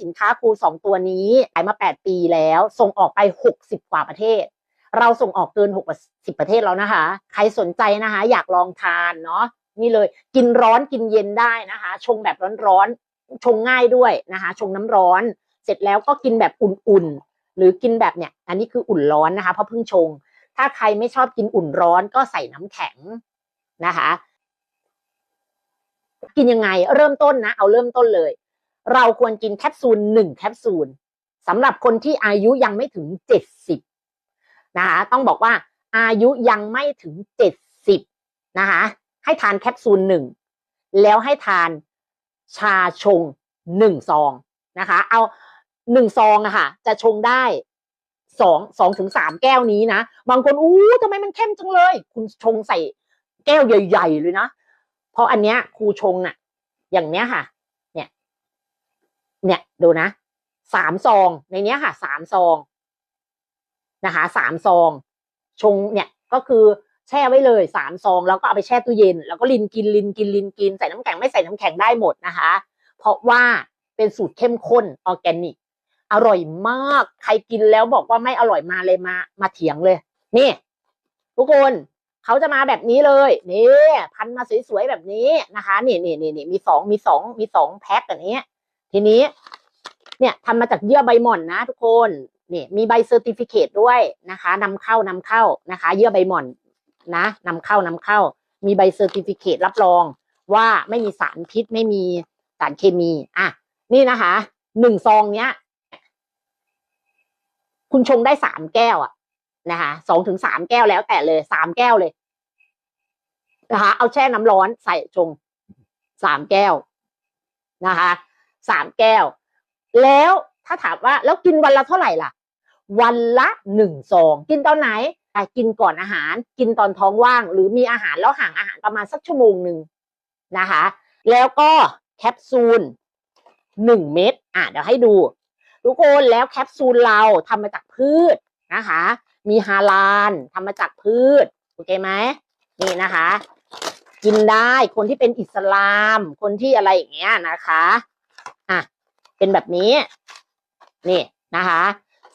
สินค้าครูสองตัวนี้ขายมา 8 ปีแล้ว ส่งออกไป 60 กว่าประเทศ เราส่งออกเกิน 60 ประเทศแล้วนะคะ ใครสนใจนะคะ อยากลองทานเนาะนี่เลยกินร้อนกินเย็นได้นะคะ ชงแบบร้อนๆ ชงง่ายด้วยนะคะ ชงน้ำร้อน เสร็จแล้วก็กินแบบอุ่นๆ หรือกินแบบเนี่ย อันนี้คืออุ่นร้อนนะคะ เพราะเพิ่งชง ถ้าใครไม่ชอบกินอุ่นร้อนก็ใส่น้ำแข็งนะคะ กินยังไงเริ่มต้นนะ เอาเริ่มต้นเลย เราควรกินแคปซูลหนึ่งแคปซูลสำหรับคนที่อายุยังไม่ถึงเจ็ดสิบนะคะต้องบอกว่าอายุยังไม่ถึงเจ็ดสิบนะคะให้ทานแคปซูลหนึ่งแล้วให้ทานชาชงหนึ่งซองนะคะ เอาหนึ่งซองอะค่ะ จะชงได้สองสองถึงสามแก้วนี้นะ บางคนอู้ทำไมมันเข้มจังเลย คุณชงใส่แก้วใหญ่ ๆ เลยนะ เพราะอันเนี้ยครูชงน่ะอย่างเนี้ยค่ะ เนี่ยดูนะสามซองในเนี้ยค่ะสามซองนะคะสามซอง ชงเนี่ยก็คือแช่ไว้เลยสามซองแล้วก็เอาไปแช่ตู้เย็น แล้วก็ลินกินลินกินลินกินใส่น้ำแข็งไม่ใส่น้ำแข็งได้หมดนะคะ เพราะว่าเป็นสูตรเข้มข้นออร์แกนิก อร่อยมากใครกินแล้วบอกว่าไม่อร่อยมาเลยมา มาเถียงเลย นี่ ทุกคนเขาจะมาแบบนี้เลยนี่พันมาสวยๆแบบนี้นะคะ นี่นี่นี่นี่มีสองมีสองมีสองแพ็คแบบนี้ ทีนี้ เนี่ยทำมาจากเยื่อใบหม่อนนะทุกคนนี่มีใบเซอร์ติฟิเคตด้วยนะคะนำเข้านำเข้านะคะ เยื่อใบหม่อนนะนำเข้านำเข้า มีใบเซอร์ติฟิเคตรับรองว่าไม่มีสารพิษไม่มีสารเคมีอะนี่นะคะหนึ่งซองเนี้ย คุณชงได้สามแก้วอะนะคะสองถึงสามแก้วแล้วแต่เลยสามแก้วเลยนะคะ เอาแช่น้ำร้อนใส่ชงสามแก้วนะคะ สามแก้ว แล้วถ้าถามว่าแล้วกินวันละเท่าไหร่ล่ะ วันละหนึ่งซองกินตอนไหนอ่กินก่อนอาหาร กินตอนท้องว่าง หรือมีอาหารแล้วห่างอาหารประมาณสักชั่วโมงหนึ่งนะคะ แล้วก็แคปซูลหนึ่งเม็ดอะเดี๋ยวให้ดู ทุกคนแล้วแคปซูลเราทำมาจากพืชนะคะ มีฮาลานทำมาจากพืชโอเคไหมนี่นะคะ กินได้คนที่เป็นอิสลาม คนที่อะไรอย่างเงี้ยนะคะ เป็นแบบนี้ นี่นะคะ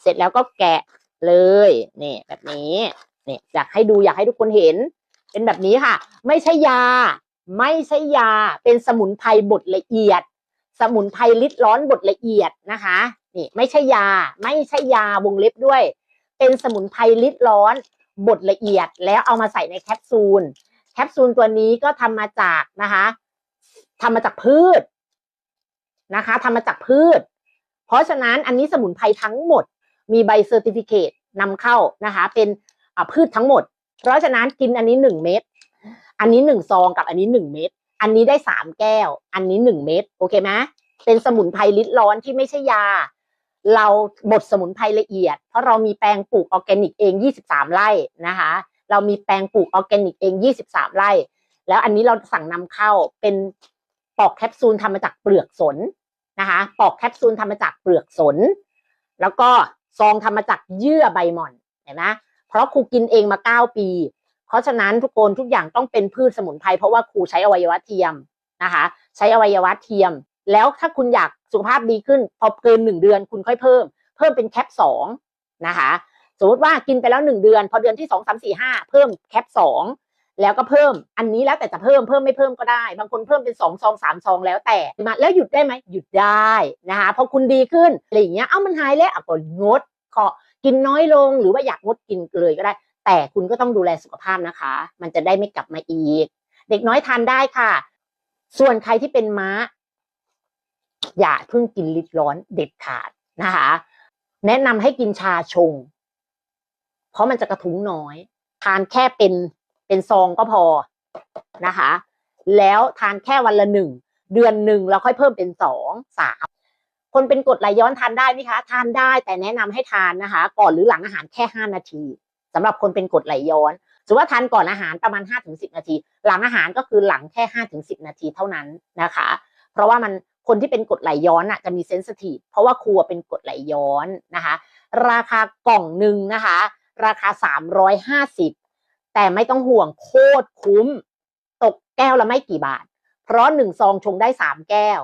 เสร็จแล้วก็แกะเลยนี่แบบนี้นี่อยากให้ดูอยากให้ทุกคนเห็น เป็นแบบนี้ค่ะ ไม่ใช่ยา ไม่ใช่ยา เป็นสมุนไพรบดละเอียด สมุนไพรลิดร้อนบดละเอียดนะคะนี่ไม่ใช่ยา ไม่ใช่ยาวงเล็บด้วย เป็นสมุนไพรลิดร้อนบดละเอียด แล้วเอามาใส่ในแคปซูล แคปซูลตัวนี้ก็ทำมาจากนะคะทำมาจากพืช นะคะทำมาจากพืช เพราะฉะนั้นอันนี้สมุนไพรทั้งหมด มีใบเซอร์ติฟิเคตนำเข้านะคะ เป็นพืชทั้งหมด เพราะฉะนั้นกินอันนี้หนึ่งเม็ดอันนี้หนึ่งซองกับอันนี้หนึ่งเม็ดอันนี้ได้สามแก้ว อันนี้หนึ่งเม็ดโอเคไหมเป็นสมุนไพรลิดร้อนที่ไม่ใช่ยา เราบดสมุนไพรละเอียด เพราะเรามีแปลงปลูกออร์แกนิกเอง 23 ไร่นะคะ เรามีแปลงปลูกออร์แกนิกเอง 23 ไร่ แล้วอันนี้เราสั่งนำเข้าเป็นปอกแคปซูลทำมาจากเปลือกสน นะคะปอกแคปซูลทำมาจากเปลือกสน แล้วก็ซองทำมาจากเยื่อใบหม่อนเห็นไหมเพราะครูกินเองมา 9 ปี เพราะฉะนั้นทุกคนทุกอย่างต้องเป็นพืชสมุนไพรเพราะว่าครูใช้อวัยวะเทียมนะคะ ใช้อวัยวะเทียม แล้วถ้าคุณอยากสุขภาพดีขึ้น พอเกินหนึ่งเดือนคุณค่อยเพิ่ม เพิ่มเป็นแคปสองนะคะ สมมติว่ากินไปแล้วหนึ่งเดือน พอเดือนที่สองสามสี่ห้าเพิ่มแคปสอง แล้วก็เพิ่ม อันนี้แล้วแต่จะเพิ่มเพิ่มไม่เพิ่มก็ได้ บางคนเพิ่มเป็นสองซองสามซองแล้วแต่มาแล้วหยุดได้ไหมหยุดได้นะคะพอคุณดีขึ้นอะไรอย่างเงี้ยเอ้ามันหายแล้วอะก็งดขอกินน้อยลงหรือว่าอยากงดกินเลยก็ได้ แต่คุณก็ต้องดูแลสุขภาพนะคะ มันจะได้ไม่กลับมาอีก เด็กน้อยทานได้ค่ะ ส่วนใครที่เป็นม้า อย่าเพิ่งกินลิตร้อนเด็ดขาดนะคะ แนะนำให้กินชาชง เพราะมันจะกระทุ้งน้อย ทานแค่เป็น เป็นซองก็พอนะคะ แล้วทานแค่วันละหนึ่งเดือนหนึ่งเราค่อยเพิ่มเป็นสองสามคนเป็นกรดไหลย้อนทานได้ไหมคะ ทานได้แต่แนะนำให้ทานนะคะ ก่อนหรือหลังอาหารแค่ห้านาทีสำหรับคนเป็นกรดไหลย้อนสมมติว่าทานก่อนอาหารประมาณห้าถึงสิบนาที หลังอาหารก็คือหลังแค่ห้าถึงสิบนาทีเท่านั้นนะคะ เพราะว่ามันคนที่เป็นกรดไหลย้อนอะจะมีเซนสทีฟเพราะว่าครัวเป็นกรดไหลย้อนนะคะ ราคากล่องหนึ่งนะคะ ราคาสามร้อยห้าสิบ แต่ไม่ต้องห่วงโคตรคุ้ม ตกแก้วละไม่กี่บาท เพราะหนึ่งซองชงได้สามแก้ว